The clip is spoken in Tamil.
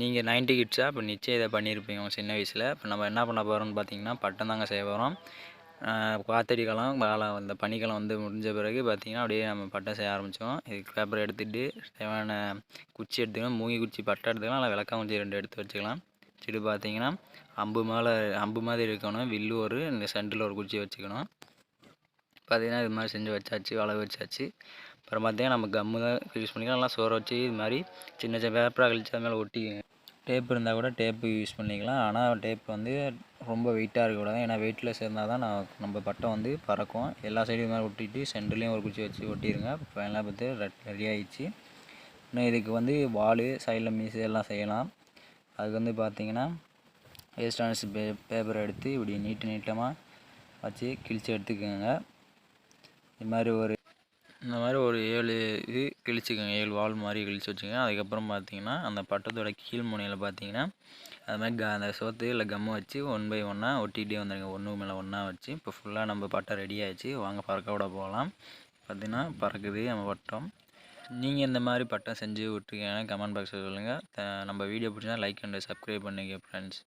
நீங்கள் நைன்ட்டி கிட்ஸாக இப்போ நிச்சயம் இதை பண்ணியிருப்பீங்க சின்ன வயசில். இப்போ நம்ம என்ன பண்ண போகிறோம்னு பார்த்தீங்கன்னா பட்டம் தாங்க செய்ய போகிறோம் காத்தடி காலம் வேலை அந்த பனிக்காலம் வந்து முடிஞ்ச பிறகு பார்த்தீங்கன்னா அப்படியே நம்ம பட்டம் செய்ய ஆரம்பித்தோம் இதுக்கு பேப்பர் எடுத்துகிட்டு தேவையான குச்சி எடுத்துக்கலாம் மூங்கி குச்சி பட்டம் எடுத்துக்கலாம் இல்லை விளக்கா குச்சி ரெண்டு எடுத்து வச்சுக்கலாம். வச்சுட்டு பார்த்தீங்கன்னா அம்பு மேலே அம்பு மாதிரி இருக்கணும். வில்லு ஒரு இந்த சென்டரில் ஒரு குச்சி வச்சுக்கணும். பார்த்திங்கன்னா இது மாதிரி செஞ்சு வச்சாச்சு வளவு வச்சாச்சு. அப்புறம் பார்த்தீங்கன்னா நம்ம கம்மு தான் யூஸ் பண்ணிக்கலாம். நல்லா சோற வச்சு இது மாதிரி சின்ன சின்ன பேப்பராக கழிச்சு அது மேலே ஒட்டி டேப் இருந்தால் கூட டேப்பு யூஸ் பண்ணிக்கலாம். ஆனால் டேப் வந்து ரொம்ப வெயிட்டாக இருக்கக்கூடாது. ஏன்னா வெயிட்லெஸ் இருந்தால் தான் நான் நம்ம பட்டம் வந்து பறக்கும். எல்லா சைடும் இது மாதிரி ஒட்டிட்டு சென்டர்லேயும் ஒரு குச்சி வச்சு ஒட்டிடுங்க ஃபைனலாக பார்த்து ரெடி ஆகிடுச்சு இன்னும் இதுக்கு வந்து வாலு சைடில் மீஸ் எல்லாம் செய்யலாம். அதுக்கு வந்து பார்த்தீங்கன்னா வேஸ்டான பே பேப்பரை எடுத்து இப்படி நீட்டு நீட்டமாக வச்சு கிழிச்சு எடுத்துக்கோங்க. இது மாதிரி ஒரு இந்த மாதிரி ஒரு ஏழு இது கிழிச்சிக்கோங்க ஏழு வால் மாதிரி கிழிச்சு வச்சுக்கோங்க. அதுக்கப்புறம் பார்த்தீங்கன்னா அந்த பட்டத்தோட கீழ் முனையில் பார்த்தீங்கன்னா அது மாதிரி க அந்த சோத்து இல்லை கம்மை வச்சு ஒன் பை ஒன்னாக ஒட்டிகிட்டே வந்துடுங்க ஒன்று மேலே ஒன்றா வச்சு. இப்போ ஃபுல்லாக நம்ம பட்டம் ரெடி ஆகிடுச்சு வாங்க பறக்க விட போகலாம். பார்த்தீங்கன்னா பறக்குது நம்ம பட்டம். நீங்கள் இந்த மாதிரி பட்டம் செஞ்சு விட்ருக்கீங்கன்னா கமெண்ட் பாக்ஸில் சொல்லுங்கள் நம்ம வீடியோ பிடிச்சா லைக் அண்ட் சப்ஸ்கிரைப் பண்ணுங்க ஃப்ரெண்ட்ஸ்